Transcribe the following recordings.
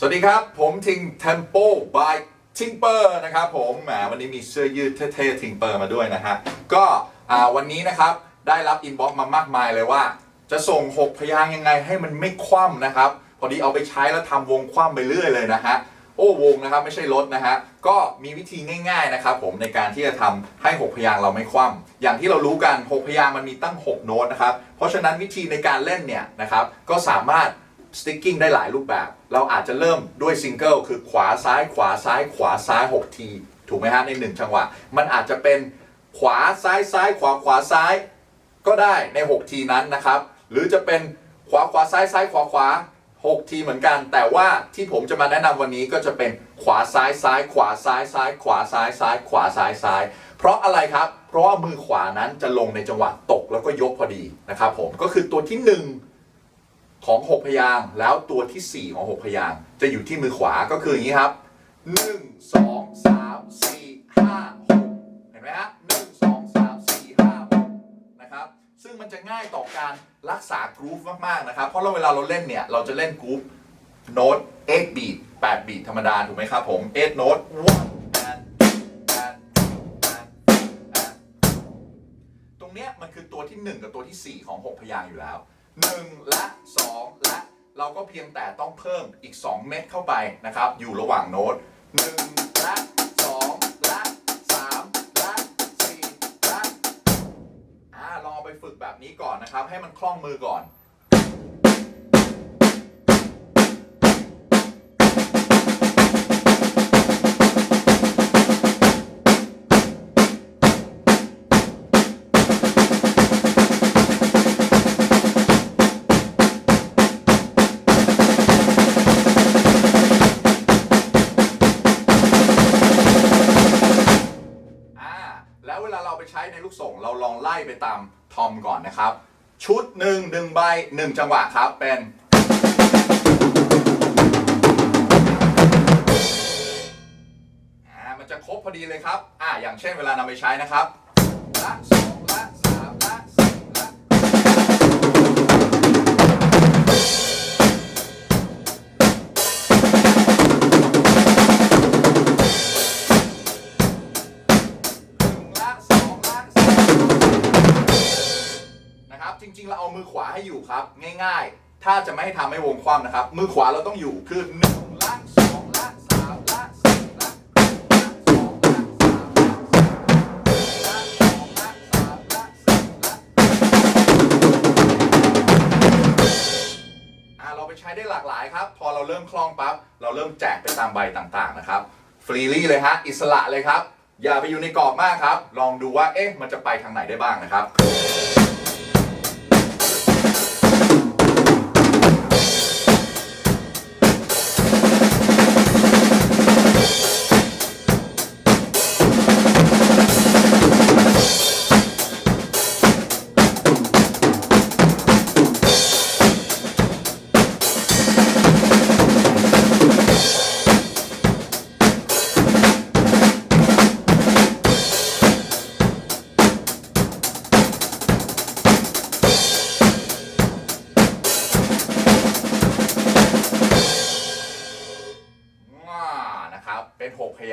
สวัสดีครับ ผมทิง Tempo by Timper นะครับผมแหมวันนี้มีเสื้อยืดเท่ๆ Timper มาด้วยนะฮะ ก็อ่าวันนี้นะครับ ได้รับอินบ็อกซ์มามากมายเลยว่า จะส่ง 6 พยางค์ยังไงให้มันไม่คว่ำนะครับ พอดีเอาไปใช้แล้วทำวงคว่ำไปเรื่อยเลยนะฮะ โอ้วงนะครับไม่ใช่รถนะฮะ ก็มีวิธีง่ายๆนะครับผมในการที่จะทำให้ 6 พยางค์เราไม่คว่ำอย่างที่เรารู้กัน 6 พยางค์มันมีตั้ง 6 โน้ตนะครับ เพราะฉะนั้นวิธีในการเล่นเนี่ยนะครับก็สามารถ sticking ได้หลายรูปแบบ เราอาจจะเริ่มด้วยซิงเกิลคือขวาซ้ายขวาซ้ายขวาซ้าย 6 ที ถูกไหมฮะใน 1 จังหวะ มันอาจจะเป็นขวาซ้ายซ้ายขวาขวาซ้ายก็ได้ใน 6 ทีนั้นนะครับ หรือจะเป็นขวาขวาซ้ายซ้ายขวาขวา 6 ทีเหมือนกัน แต่ว่าที่ผมจะมาแนะนำวันนี้ก็จะเป็นขวาซ้ายซ้าย ขวาซ้ายซ้าย ขวาซ้ายซ้าย ขวาซ้ายซ้าย เพราะอะไรครับ เพราะว่ามือขวานั้นจะลงในจังหวะตกแล้วก็ยกพอดีนะครับผมก็คือตัวที่หนึ่ง ของ 6 พยางค์แล้วตัวทีสี่ 4 ของ 6 พยางค์จะอยู่ที่มือขวาก็คืออย่างนี้ครับ 1 2 3 4 5 6 เห็นไหมฮะ1 2 3 4 5 6 นะครับ ซึ่งมันจะง่ายต่อการรักษากรูฟมากๆนะครับ เพราะเราเวลาเราเล่นเนี่ย เราจะเล่นกรูฟโน้ต8บีท8บีทธรรมดา ถูกไหมครับผม8โน้ต1ตรงเนี้ยมันคือตัวที่ 1 กับตัวที่ 4 ของ 6 พยางค์อยู่แล้ว 1 และ 2 และเราก็เพียงแต่ต้องเพิ่มอีก 2 เม็ดเข้าไปนะครับ อยู่ระหว่างโน้ต 1 และ 2 และ 3 และ 4 และอ่าลองไปฝึกแบบนี้ก่อนนะครับ ให้มันคล่องมือก่อน เวลาเราไปใช้ในลูกส่ง เราลองไล่ไปตามทอมก่อนนะครับ ชุดหนึ่งหนึ่งใบหนึ่งจังหวะครับเป็นอ่ามันจะครบพอดีเลยครับ อ่าอย่างเช่นเวลานำไปใช้นะครับละสองละสามละสี่ละ จริงๆ เราเอามือขวาให้อยู่ครับ ง่ายๆ ถ้าจะไม่ให้ทำให้วงคว่ำนะครับ มือขวาเราต้องอยู่คือหนึ่งละสองละสามละสี่ละสองละสามละสี่ละสองละสามละสี่ละอ่าเราไปใช้ได้หลากหลายครับ พอเราเริ่มคล่องปั๊บเราเริ่มแจกไปตามใบต่างๆนะครับฟรีลี่เลยฮะอิสระเลยครับ อย่าไปอยู่ในกรอบมากครับ ลองดูว่าเอ๊ะมันจะไปทางไหนได้บ้างนะครับ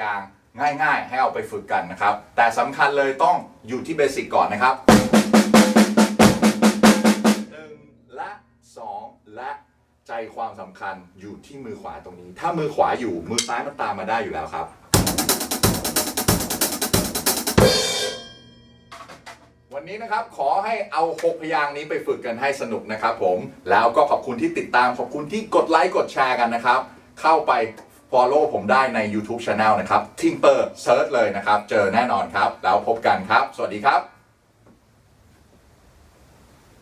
ยางง่าย ๆ ให้เอาไปฝึกกันนะครับ แต่สำคัญเลยต้องอยู่ที่เบสิกก่อนนะครับ 1 และ 2 และใจความสำคัญอยู่ที่มือขวาตรงนี้ ถ้ามือขวาอยู่มือซ้ายมันตามมาได้อยู่แล้วครับ วันนี้นะครับขอให้เอา 6 พยางค์นี้ไปฝึกกันให้สนุกนะครับผม แล้วก็ขอบคุณที่ติดตามขอบคุณที่กดไลค์กดแชร์กันนะครับ เข้าไป Follow ผมได้ใน YouTube Channel นะครับ Timper Search เลยนะครับ เจอแน่นอนครับ แล้วพบกันครับ สวัสดีครับ